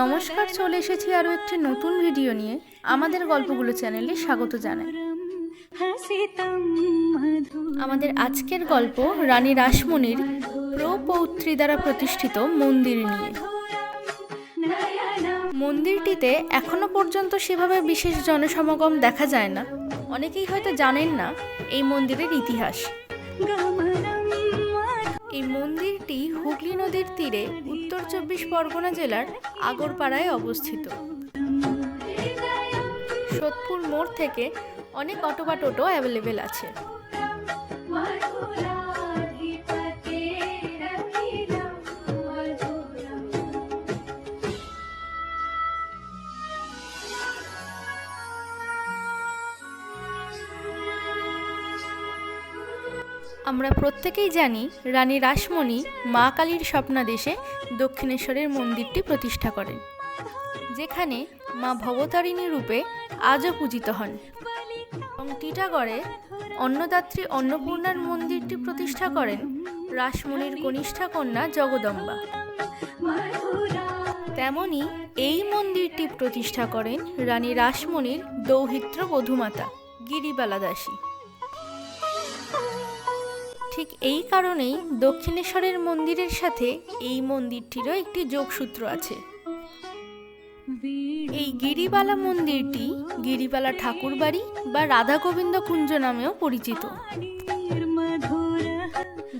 নমস্কার, চলে এসেছি আরও একটি নতুন ভিডিও নিয়ে। আমাদের গল্পগুলো চ্যানেলে স্বাগত জানাই। আমাদের আজকের গল্প রানী রাসমণির প্রপৌত্রী দ্বারা প্রতিষ্ঠিত মন্দির নিয়ে। মন্দিরটিতে এখনও পর্যন্ত সেভাবে বিশেষ জনসমাগম দেখা যায় না। অনেকেই হয়তো জানেন না এই মন্দিরের ইতিহাস। এই মন্দিরটি হুগলি নদীর তীরে উত্তর চব্বিশ পরগনা জেলার আগরপাড়ায় অবস্থিত। সোদপুর মোড় থেকে অনেক অটো বা টোটো অ্যাভেলেবেল আছে। আমরা প্রত্যেকেই জানি রানী রাসমণি মা কালীর স্বপ্নাদেশে দক্ষিণেশ্বরের মন্দিরটি প্রতিষ্ঠা করেন, যেখানে মা ভবতারিণী রূপে আজও পূজিত হন। এবং টিটাগড়ে অন্নদাত্রী অন্নপূর্ণার মন্দিরটি প্রতিষ্ঠা করেন রাসমণির কনিষ্ঠা কন্যা জগদম্বা। তেমনি এই মন্দিরটি প্রতিষ্ঠা করেন রানী রাসমণির দৌহিত্র বধুমাতা গিরিবালা দাসী ঠিক এই কারণেই দক্ষিণেশ্বরের মন্দিরের সাথে এই মন্দিরটিরও একটি যোগসূত্র আছে। এই গিরিবালা মন্দিরটি গিরিবালা ঠাকুর বাড়ি বা রাধা গোবিন্দ কুঞ্জ নামেও পরিচিত।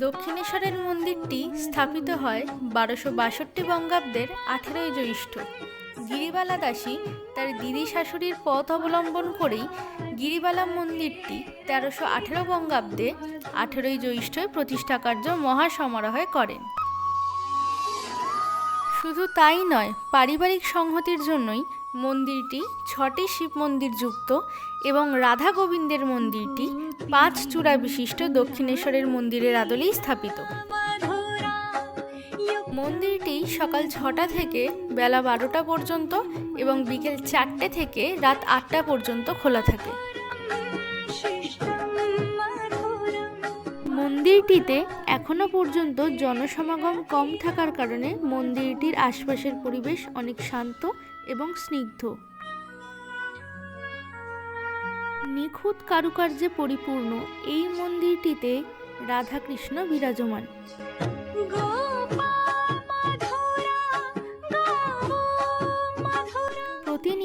দক্ষিণেশ্বরের মন্দিরটি স্থাপিত হয় বারোশো বাষট্টি বঙ্গাব্দের আঠেরোই জ্যৈষ্ঠ। গিরিবালা দাসী তার দিদি শাশুড়ির পথ অবলম্বন করেই গিরিবালা মন্দিরটি তেরোশো আঠেরো বঙ্গাব্দে আঠেরোই জ্যৈষ্ঠই প্রতিষ্ঠা কার্য মহাসমারোহে করেন। শুধু তাই নয়, পারিবারিক সংহতির জন্যই মন্দিরটি ছটি শিব মন্দির যুক্ত এবং রাধা গোবিন্দের মন্দিরটি পাঁচ চূড়া বিশিষ্ট দক্ষিণেশ্বরের মন্দিরের আদলেই স্থাপিত। মন্দিরটি সকাল ছটা থেকে বেলা বারোটা পর্যন্ত এবং বিকেল চারটে থেকে রাত আটটা পর্যন্ত খোলা থাকে। মন্দিরটিতে এখনও পর্যন্ত জনসমাগম কম থাকার কারণে মন্দিরটির আশপাশের পরিবেশ অনেক শান্ত এবং স্নিগ্ধ। নিখুঁত কারুকার্যে পরিপূর্ণ এই মন্দিরটিতে রাধাকৃষ্ণ বিরাজমান।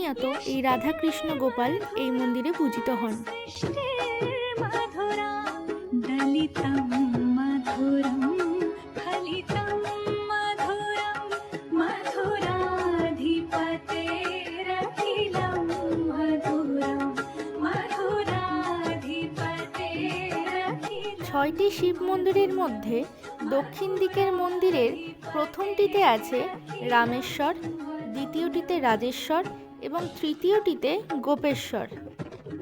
প্রতিনিয়ত এই রাধাকৃষ্ণ গোপাল এই মন্দিরে পূজিত হন। ছয়টি শিব মন্দিরের মধ্যে দক্ষিণ দিকের মন্দিরের প্রথমটিতে আছে রামেশ্বর, দ্বিতীয়টিতে রাজেশ্বর এবং তৃতীয়টিতে গোপেশ্বর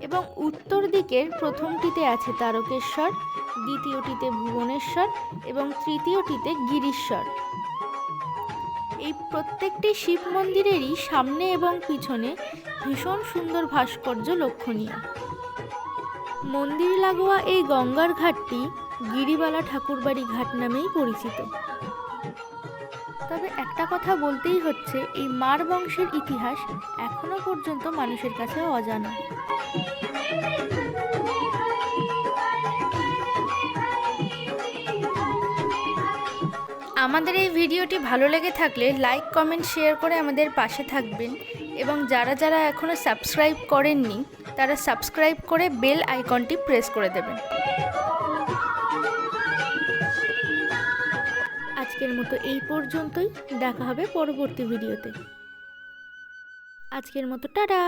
এবং উত্তর দিকের প্রথমটিতে আছে তারকেশ্বর, দ্বিতীয়টিতে ভুবনেশ্বর এবং তৃতীয়টিতে গিরিশ্বর। এই প্রত্যেকটি শিব মন্দিরেরই সামনে এবং পিছনে ভীষণ সুন্দর ভাস্কর্য লক্ষণীয়। মন্দির লাগোয়া এই গঙ্গার ঘাটটি গিরিবালা ঠাকুরবাড়ি ঘাট নামেই পরিচিত। তবে একটা কথা বলতেই হচ্ছে, এই মার বংশের ইতিহাস এখনও পর্যন্ত মানুষের কাছে অজানা। আমাদের এই ভিডিওটি ভালো লেগে থাকলে লাইক, কমেন্ট, শেয়ার করে আমাদের পাশে থাকবেন এবং যারা যারা এখনও সাবস্ক্রাইব করেননি, তারা সাবস্ক্রাইব করে বেল আইকনটি প্রেস করে দেবেন। আজকের মতো এই পর্যন্তই। দেখা হবে পরবর্তী ভিডিওতে। আজকের মতো টাটা!